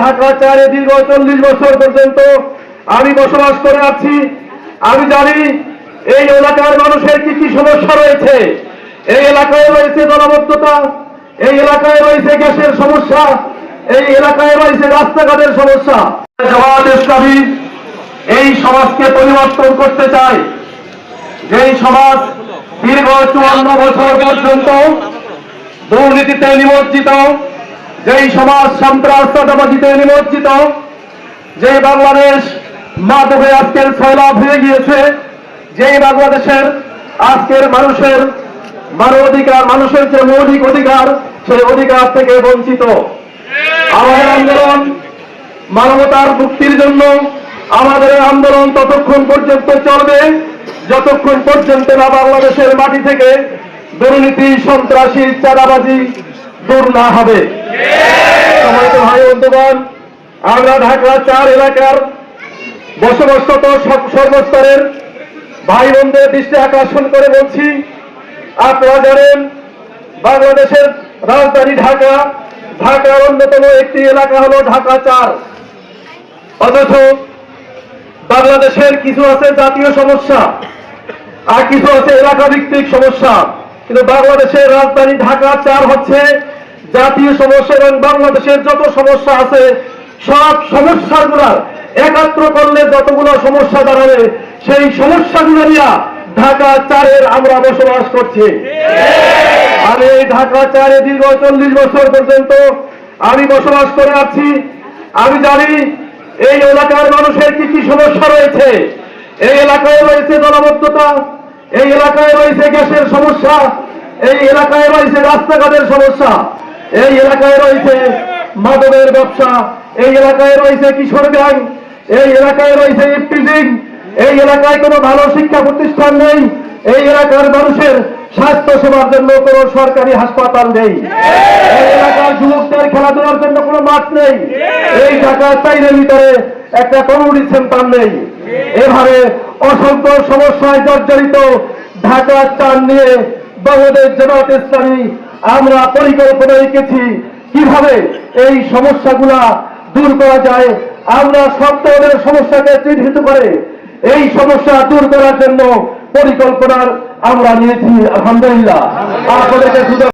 ঢাকা চারে দীর্ঘ চল্লিশ বছর পর্যন্ত আমি বসবাস করে আছি। আমি জানি এই এলাকার মানুষের কি কি সমস্যা রয়েছে। এই এলাকায় রয়েছে জনবদ্ধতা এই এলাকায় রয়েছে গ্যাসের সমস্যা, এই এলাকায় রয়েছে রাস্তাঘাটের সমস্যা। জামাত ইসলামী এই সমাজকে পরিবর্তন করতে চায়। যেই সমাজ দীর্ঘ চুয়ান্ন বছর পর্যন্ত দুর্নীতিতে নিমজ্জিত। যেই সমাজ সন্ত্রাসবাদীতে নিমজ্জিত যে বাংলাদেশ মাদকে আজকের সয়লাভ হয়ে গিয়েছে, যেই বাংলাদেশের আজকের মানুষের মানবাধিকার, মানুষের যে মৌলিক অধিকার, সেই অধিকার থেকে বঞ্চিত। আমাদের আন্দোলন মানবতার মুক্তির জন্য আমাদের আন্দোলন ততক্ষণ পর্যন্ত চলবে, যতক্ষণ পর্যন্ত না বাংলাদেশের মাটি থেকে দুর্নীতি, সন্ত্রাসী, চাঁদাবাজি দূর না হবে। সময়ত ভাই বন্ধুগণ, আমরা ঢাকা চার এলাকার বসবাসরত সর্বস্তরের ভাই বোনদের দৃষ্টি আকর্ষণ করে বলছি, আপনারা জানেন বাংলাদেশের রাজধানী ঢাকা, ঢাকার অন্যতম একটি এলাকা হলো ঢাকা চার। অথচ বাংলাদেশের কিছু আছে জাতীয় সমস্যা, আর কিছু আছে এলাকা ভিত্তিক সমস্যা। কিন্তু বাংলাদেশের রাজধানী ঢাকা চার হচ্ছে জাতীয় সমস্যা এবং বাংলাদেশের যত সমস্যা আছে, সব সমস্যাগুলার একাত্র করলে যতগুলো সমস্যা দাঁড়াবে, সেই সমস্যাগুলো নিয়ে ঢাকা চারের আমরা বসবাস করছি। আমি এই ঢাকা চারে দীর্ঘ চল্লিশ বছর পর্যন্ত আমি বসবাস করে আছি। আমি জানি এই এলাকার মানুষের কি কি সমস্যা রয়েছে। এই এলাকায় রয়েছে জনবদ্ধতা এই এলাকায় রয়েছে গ্যাসের সমস্যা, এই এলাকায় রয়েছে রাস্তাঘাটের সমস্যা। এই এলাকায় রয়েছে মাদকের ব্যবসা, এই এলাকায় রয়েছে কিশোর গ্যাং, এই এলাকায় রয়েছে ইফটিজিং এই এলাকায় কোনো ভালো শিক্ষা প্রতিষ্ঠান নেই, এই এলাকার মানুষের স্বাস্থ্য সেবার জন্য কোনো সরকারি হাসপাতাল নেই। এই এলাকার যুবকদের খেলাধুলার জন্য কোনো মাঠ নেই। এই ঢাকার চাইনের ভিতরে একটা কমিউনিটি সেন্টার নেই। এভাবে অসংখ্য সমস্যায় জর্জরিত ঢাকার চান নিয়ে বাংলাদেশ জামাত ইসলামী আমরা পরিকল্পনা রেখেছি কীভাবে এই সমস্যাগুলা দূর করা যায়। আমরা সব ধরনের সমস্যাকে চিহ্নিত করে এই সমস্যা দূর করার জন্য পরিকল্পনার আমরা নিয়েছি। আলহামদুলিল্লাহ। আপনাদেরকে